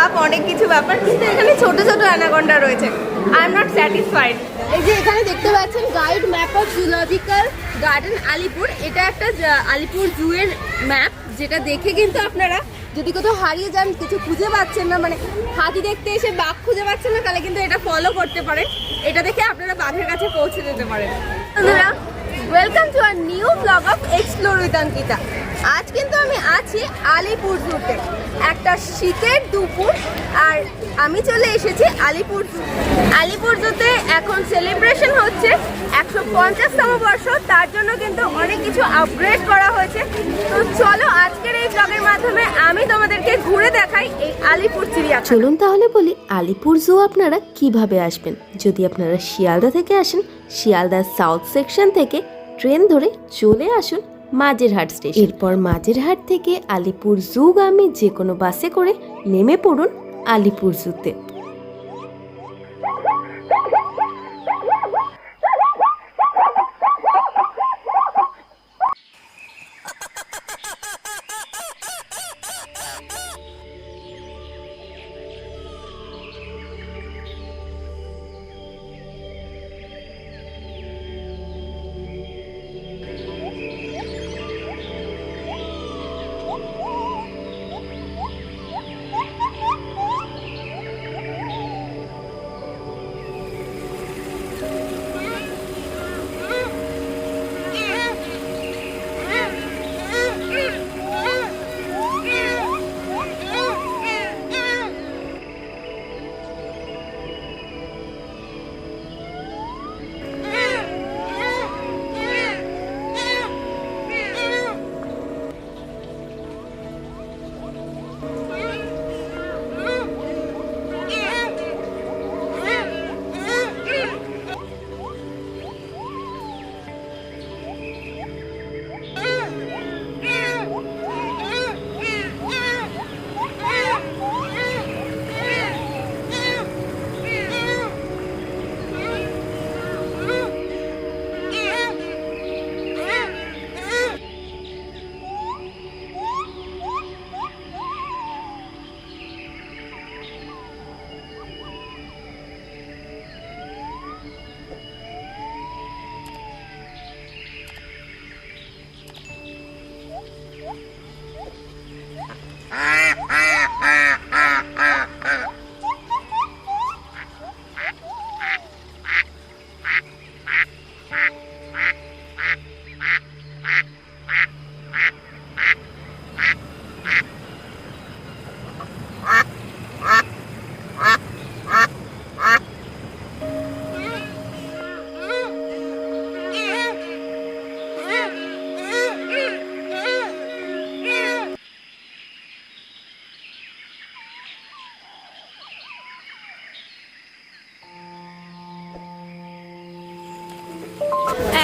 সাপ অনেক কিছু ব্যাপার, কিন্তু এখানে ছোট ছোট অ্যানাকন্ডা রয়েছে। আই এম নট স্যাটিসফাইড এই যে এখানে দেখতে পাচ্ছেন guide map of zoological garden Alipore এটা একটা আলিপুর জু এর ম্যাপ যেটা দেখে কিন্তু আপনারা যদি কোথাও হারিয়ে যান, কিছু খুঁজে পাচ্ছেন না মানে হাতি দেখতে এসে বাঘ খুঁজে পাচ্ছেন না, তাহলে কিন্তু এটা ফলো করতে পারেন। এটা দেখে আপনারা বাঘের কাছে পৌঁছে যেতে পারেন। Welcome to our new blog of explore with Ankita আজ কিন্তু আমি আছি আলিপুর জুতে একটা শীতের দুপুর আর আমি চলে এসেছি আলিপুর জু আলিপুর জুতে এখন সেলিব্রেশন হচ্ছে একশো পঞ্চাশতম বর্ষ। তার জন্য কিন্তু অনেক কিছু আপগ্রেড করা হয়েছে। তো চলো আজকের এই ব্লগের মাধ্যমে আমি তোমাদেরকে ঘুরে দেখাই এই আলিপুর চিড়িয়া চলুন তাহলে বলি আলিপুর জু আপনারা কীভাবে আসবেন? যদি আপনারা শিয়ালদা থেকে আসেন, শিয়ালদার সাউথ সেকশন থেকে ট্রেন ধরে চলে আসুন মাঝেরহাট স্টেশন। এরপর মাঝেরহাট থেকে আলিপুর জুগামী যে কোনো বাসে করে নেমে পড়ুন আলিপুর জুতে।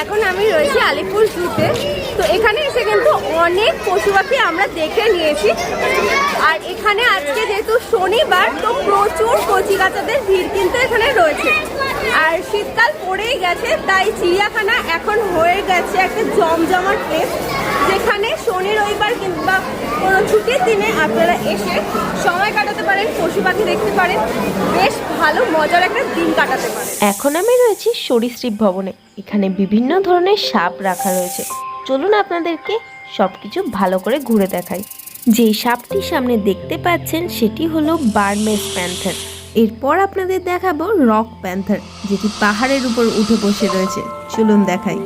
এখন আমি রয়েছি আলিপুর জুতে। তো এখানে এসে কিন্তু অনেক পশু পাখি আমরা দেখে নিয়েছি। আর এখানে আজকে যেহেতু শনিবার, তো প্রচুর কচিকাচাদের ভিড় কিন্তু এখানে রয়েছে। আর শীতকাল পড়েই গেছে, তাই চিড়িয়াখানা এখন হয়ে গেছে একটা জমজমার প্লেস কোনো ছুটির দিনে আপনারা এসে সময় কাটাতে পারেন, পশু পাখি দেখতে পারেন, বেশ ভালো, মজার একটা দিন কাটাতে পারেন। এখন আমি রয়েছি সরীসৃপ ভবনে। এখানে বিভিন্ন ধরনের সাপ রাখা রয়েছে। চলুন আপনাদেরকে সবকিছু ভালো করে ঘুরে দেখাই। যেই সাপটি সামনে দেখতে পাচ্ছেন, সেটি হলো বার্মেস প্যান্থার। এরপর আপনাদের দেখাবো রক প্যান্থার, যেটি পাহাড়ের উপর উঠে বসে রয়েছে। চলুন দেখাই।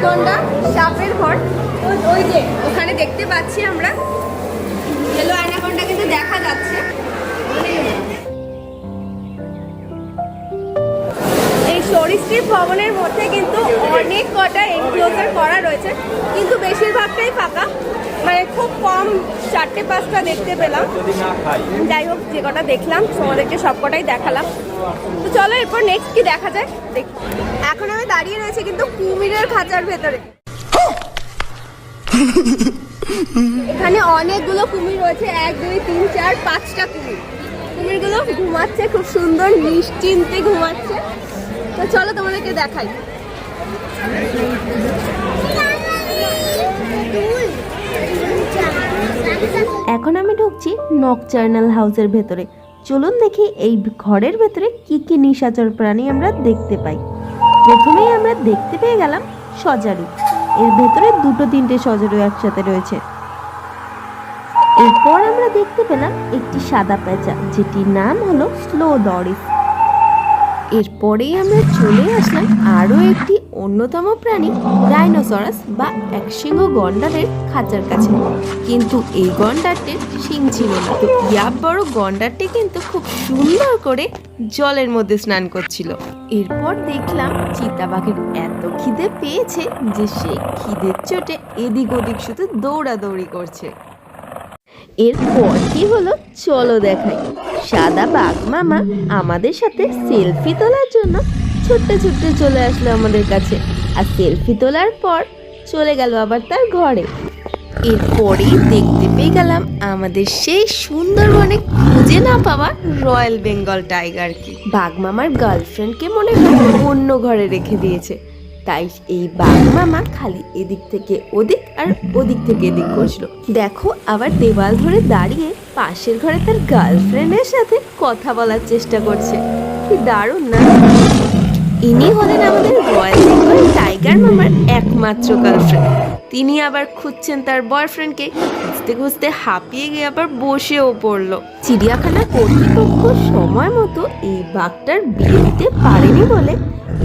অ্যানাকন্ডা সাপের ঘর। ওই যে ওখানে দেখতে পাচ্ছি আমরা। এই ভবনের মধ্যে কিন্তু অনেক কটা এনক্লোজার করা রয়েছে। কিন্তু বেশিরভাগটাই ফাঁকা। মানে খুব কম চারটে পাঁচটা দেখতে পেলাম। যাই হোক, যে কটা দেখলাম, তোমাদেরকে সব কটাই দেখালাম। তো চলো এরপর নেক্সট কি দেখা যায়? দেখ এখন আমি দাঁড়িয়ে রয়েছে কিন্তু কুমিরের খাঁচার ভেতরে। এখানে অনেকগুলো কুমির রয়েছে। এক, দুই, তিন, চার, পাঁচটা কুমির। কুমিরগুলো ঘুমাচ্ছে, খুব সুন্দর নিশ্চিন্তে ঘুমাচ্ছে। তো চলো তোমাদেরকে দেখাই। এখন আমি ঢুকছি নক নকচার্নাল হাউসের ভেতরে। চলুন দেখি এই ঘরের ভেতরে কি কি নিশাচর প্রাণী আমরা দেখতে পাই। প্রথমেই আমরা দেখতে পেয়ে গেলাম সজারু। এর ভেতরে দুটো তিনটে সজারু একসাথে রয়েছে। এরপর আমরা দেখতে পেলাম একটি সাদা পেঁচা, যেটির নাম হলো স্লো ডরিস এরপরেই আমরা চলে আসলাম আরও একটি অন্যতম প্রাণী ডাইনোসরাস বা একশৃঙ্গ গন্ডারের খাঁচার কাছে। কিন্তু এই গন্ডারটির শিং ছিল না। তো ইয়াব বড় গন্ডারটি কিন্তু খুব সুন্দর করে জলের মধ্যে স্নান করছিল। এরপর দেখলাম চিতাবাঘের এত খিদে পেয়েছে যে সে খিদের চোটে এদিক ওদিক শুধু দৌড়াদৌড়ি করছে। এরপর কি হলো চলো দেখাই। সাদা বাঘ মামা আমাদের সাথে সেলফি তোলার জন্য ছুটতে ছুটতে চলে আসলো আমাদের কাছে। আর সেলফি তোলার পর চলে গেল আবার তার ঘরে। এরপরেই দেখতে পেয়ে গেলাম আমাদের সেই সুন্দরবনে খুঁজে না পাওয়া রয়্যাল বেঙ্গল টাইগারকে। বাঘ মামার গার্লফ্রেন্ডকে মনে হয় অন্য ঘরে রেখে দিয়েছে। তাই এই বাঘ মামা খালি এদিক থেকে ওদিক আর ওদিক থেকে এদিক করছিল। দেখো আবার দেওয়াল ধরে দাঁড়িয়ে পাশের ঘরে তার গার্লফ্রেন্ডের সাথে কথা বলার চেষ্টা করছে। কি দারুণ না? ইনি হলেন আমাদের রয়্যাল টাইগার মামার একমাত্র গার্লফ্রেন্ড। তিনি আবার খুঁজছেন তার বয়ফ্রেন্ডকে। খুঁজতে খুঁজতে হাঁপিয়ে গিয়ে আবার বসেও পড়ল। চিড়িয়াখানা কর্তৃপক্ষ সময় মতো এই বাঘটার বিয়ে দিতে পারেনি বলে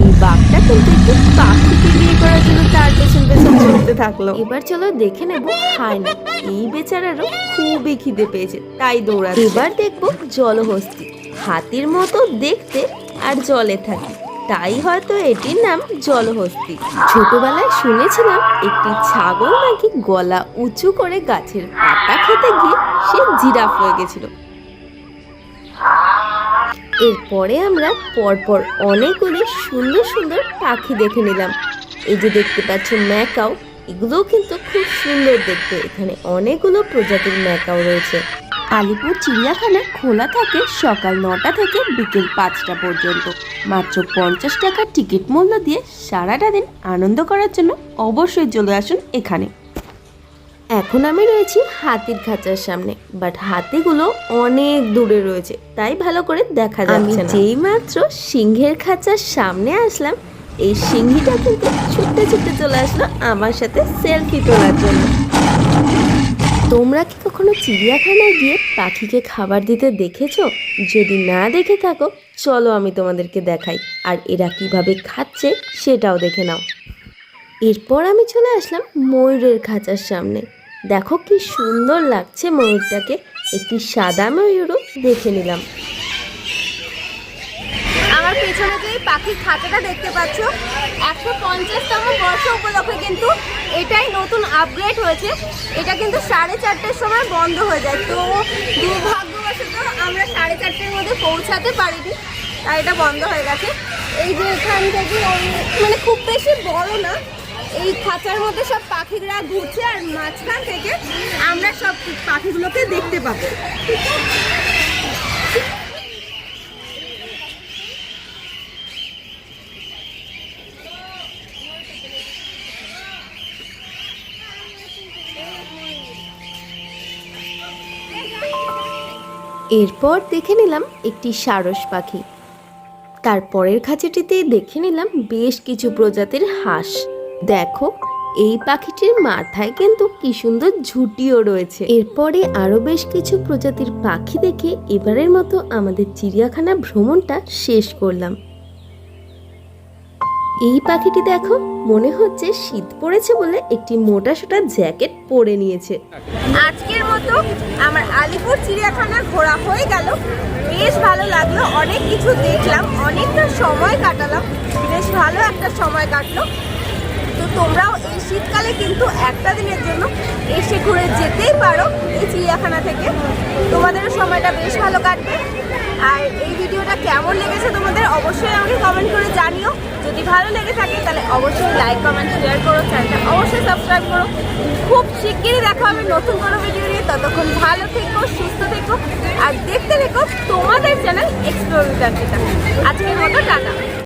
এই বাঘটা কিন্তু একটু পাখিকে বিয়ে করার জন্য তার পেছন পেছন ছুটতে থাকল। এবার চলো দেখে নেব হায় না এই বেচারারও খুবই খিদে পেয়েছে, তাই দৌড়া এবার দেখব জলহস্তি। হাতির মতো দেখতে আর জলে থাকে। তাই হয়তো এটির নাম জলহস্তি। ছোটবেলায় শুনেছিলাম একটি ছাগল নাকি গলা উঁচু করে গাছের পাতা খেতে গিয়ে সে জিরাফ হয়ে গেছিল। এরপরে আমরা পরপর অনেকগুলি সুন্দর সুন্দর পাখি দেখে নিলাম। এই যে দেখতে পাচ্ছ ম্যাকাও, এগুলোও কিন্তু খুব সুন্দর দেখতে। এখানে অনেকগুলো প্রজাতির ম্যাকাও রয়েছে। আলিপুর চিড়িয়াখানা খোলা থাকে সকাল নটা থেকে বিকেল পাঁচটা পর্যন্ত। মাত্র পঞ্চাশ টাকার টিকিট মূল্য দিয়ে সারাটা দিন আনন্দ করার জন্য অবশ্যই চলে আসুন এখানে। এখন আমি রয়েছি হাতির খাঁচার সামনে বাট হাতিগুলো অনেক দূরে রয়েছে তাই ভালো করে দেখা যাচ্ছে না। যেই মাত্র সিংহের খাঁচার সামনে আসলাম এই সিংহীটা কিন্তু ছুটতে ছুটতে চলে আসলো আমার সাথে সেলফি তোলার জন্য। তোমরা কি কখনো চিড়িয়াখানায় গিয়ে পাখিকে খাবার দিতে দেখেছ? যদি না দেখে থাকো, চলো আমি তোমাদেরকে দেখাই। আর এরা কীভাবে খাচ্ছে, সেটাও দেখে নাও। এরপর আমি চলে আসলাম ময়ূরের খাঁচার সামনে। দেখো কি সুন্দর লাগছে ময়ূরটাকে। একটি সাদা ময়ূরও দেখে নিলাম। পেছনে যে পাখির খাঁচাটা দেখতে পাচ্ছ। একশো পঞ্চাশতম বর্ষ উপলক্ষে কিন্তু এটাই নতুন আপগ্রেড হয়েছে। এটা কিন্তু সাড়ে চারটের সময় বন্ধ হয়ে যায়। তো দুর্ভাগ্যবশত আমরা সাড়ে চারটের মধ্যে পৌঁছাতে পারিনি, তাই এটা বন্ধ হয়ে গেছে। এই যে এখান থেকে মানে খুব বেশি বড় না, এই খাঁচার মধ্যে সব পাখিরা ঘুরছে আর মাঝখান থেকে আমরা সব পাখিগুলোকে দেখতে পাবো। এরপর দেখে নিলাম একটি সারস পাখি। তারপরের খাঁচাটিতে দেখে নিলাম বেশ কিছু প্রজাতির হাঁস। দেখো, এই পাখিটির মাথায় কিন্তু কি সুন্দর ঝুটিও রয়েছে। এরপরে আরও বেশ কিছু প্রজাতির পাখি দেখে এবারের মতো আমাদের চিড়িয়াখানা ভ্রমণটা শেষ করলাম। এই পাখিটি দেখো, মনে হচ্ছে শীত পড়েছে বলে একটি মোটা সোটা জ্যাকেট পরে নিয়েছে। আজকের মতো আমার আলিপুর চিড়িয়াখানা ঘোরা হয়ে গেল। বেশ ভালো লাগল, অনেক কিছু দেখলাম, অনেকটা সময় কাটালাম, বেশ ভালো একটা সময় কাটলো। তো তোমরাও এই শীতকালে কিন্তু একটা দিনের জন্য এসে ঘুরে যেতেই পারো এই চিড়িয়াখানা থেকে। তোমাদেরও সময়টা বেশ ভালো কাটবে। আর এই ভিডিওটা কেমন লেগেছে তোমাদের অবশ্যই আমাকে কমেন্ট করে জানিও। যদি ভালো লেগে থাকে, তাহলে অবশ্যই লাইক কমেন্ট শেয়ার করো চ্যানেলটা অবশ্যই সাবস্ক্রাইব করো। খুব শিগগিরই দেখো আমি নতুন কোনো ভিডিও নিয়ে। ততক্ষণ ভালো থেকো, সুস্থ থেকো, আর দেখতে থেকো তোমাদের চ্যানেল এক্সপ্লোর আজকের মতো, টাটা।